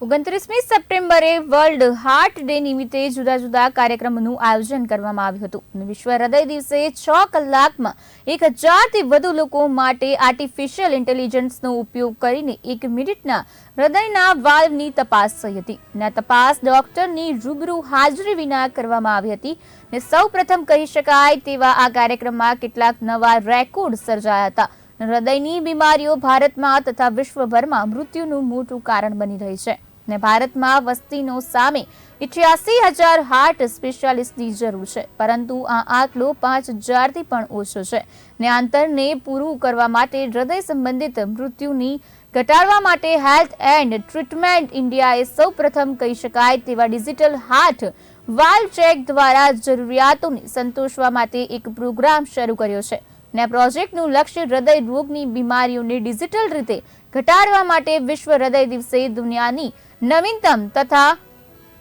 ઓગણત્રીસમી સપ્ટેમ્બરે world heart day નિમિત્તે જુદા જુદા કાર્યક્રમોનું આયોજન કરવામાં આવ્યું હતું. વિશ્વ હૃદય દિવસે છ કલાકમાં એક હજારથી વધુ લોકો માટે આર્ટિફિશિયલ ઇન્ટેલિજન્સનો ઉપયોગ કરીને એક મિનિટના હૃદયના વાલ્વની તપાસ થઈ હતી. અને તપાસ ડોક્ટરની રૂબરૂ હાજરી વિના કરવામાં આવી હતી. ને સૌ કહી શકાય તેવા આ કાર્યક્રમમાં કેટલાક નવા રેકોર્ડ સર્જાયા હતા. હૃદયની બીમારીઓ ભારતમાં તથા વિશ્વભરમાં મૃત્યુનું મોટું કારણ બની રહી છે. ને ભારતમાં વસ્તીનો સામે ઇઠ્યાસી હજાર હાર્ટ સ્પેશિયાલિસ્ટની જરૂર છે. પરંતુ આ આંકડો પાંચ હજારથી પણ ઓછો છે ને અંતરને પૂરું કરવા માટે હૃદય સંબંધિત મૃત્યુની ઘટાડવા માટે હેલ્થ એન્ડ ટ્રીટમેન્ટ ઇન્ડિયાએ સૌ પ્રથમ કહી શકાય તેવા ડિજિટલ હાર્ટ વાલ ચેક દ્વારા જરૂરિયાતોને સંતોષવા માટે એક પ્રોગ્રામ શરૂ કર્યો છે. ને પ્રોજેક્ટનું લક્ષ્ય હૃદય રોગની બીમારીઓને ડિજિટલ રીતે ઘટાડવા માટે વિશ્વ હૃદય દિવસે દુનિયાની નવીનતમ તથા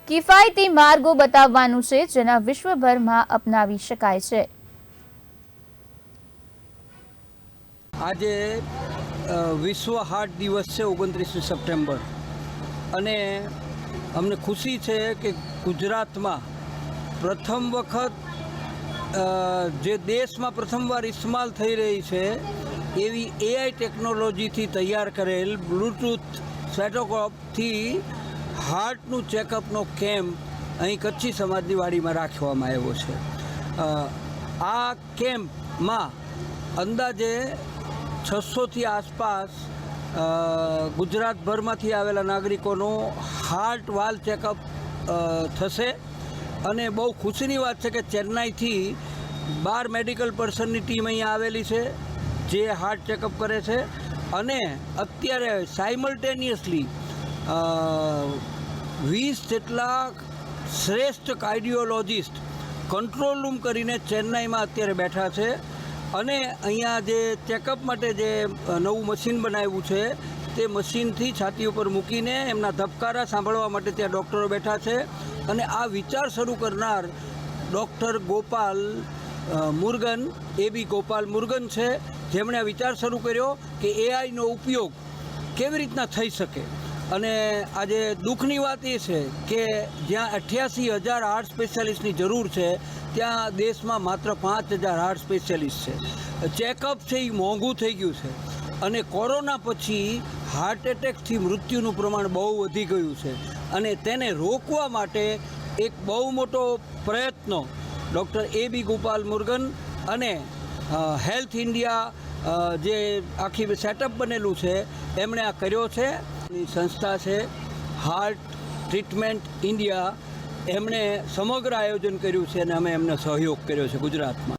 કિફાયતી માર્ગો બતાવવાનું છે, જેના વિશ્વભરમાં અપનાવી શકાય છે. આજે વિશ્વ હાર્ટ દિવસ છે ઓગણત્રીસમી સપ્ટેમ્બર. અને અમને ખુશી છે કે ગુજરાતમાં પ્રથમ વખત જે દેશમાં પ્રથમવાર ઇસ્તેમાલ થઈ રહી છે, એવી એઆઈ ટેકનોલોજીથી તૈયાર કરેલ બ્લૂટૂથ સેટોકોપથી હાર્ટનું ચેકઅપનો કેમ્પ અહીં કચ્છી સમાજની વાડીમાં રાખવામાં આવ્યો છે. આ કેમ્પમાં અંદાજે છસોથી આસપાસ ગુજરાતભરમાંથી આવેલા નાગરિકોનું હાર્ટ વાલ ચેકઅપ થશે. અને બહુ ખુશીની વાત છે કે ચેન્નાઈથી બાર મેડિકલ પર્સનની ટીમ અહીંયા આવેલી છે, જે હાર્ટ ચેકઅપ કરે છે. અને અત્યારે સાયમલ્ટેનિયસલી વીસ જેટલા શ્રેષ્ઠ કાર્ડિયોલોજિસ્ટ કંટ્રોલ રૂમ કરીને ચેન્નાઈમાં અત્યારે બેઠા છે. અને અહીંયા જે ચેકઅપ માટે જે નવું મશીન બનાવ્યું છે, તે મશીનથી છાતી ઉપર મૂકીને એમના ધબકારા સાંભળવા માટે ત્યાં ડૉક્ટરો બેઠા છે. અને આ વિચાર શરૂ કરનાર doctor Gopal Murugan, A B Gopal Murugan છે. જેમણે આ વિચાર શરૂ કર્યો કે એઆઈનો ઉપયોગ કેવી રીતના થઈ શકે. અને આજે દુઃખની વાત એ છે કે જ્યાં અઠ્યાસી હજાર હાર્ટ સ્પેશિયાલિસ્ટની જરૂર છે, ત્યાં દેશમાં માત્ર પાંચ હજાર હાર્ટ સ્પેશિયાલિસ્ટ છે. ચેકઅપ છે એ મોંઘું થઈ ગયું છે. અને કોરોના પછી હાર્ટ એટેકથી મૃત્યુનું પ્રમાણ બહુ વધી ગયું છે. અને તેને રોકવા માટે એક બહુ મોટો પ્રયત્ન ડૉક્ટર એ બી ગોપાલ મુર્ગન અને હેલ્થ ઇન્ડિયા જે આખી સેટઅપ બનેલું છે, એમણે આ કર્યો છે. સંસ્થા છે હાર્ટ ટ્રીટમેન્ટ ઇન્ડિયા, એમણે સમગ્ર આયોજન કર્યું છે અને અમે એમને સહયોગ કર્યો છે ગુજરાતમાં.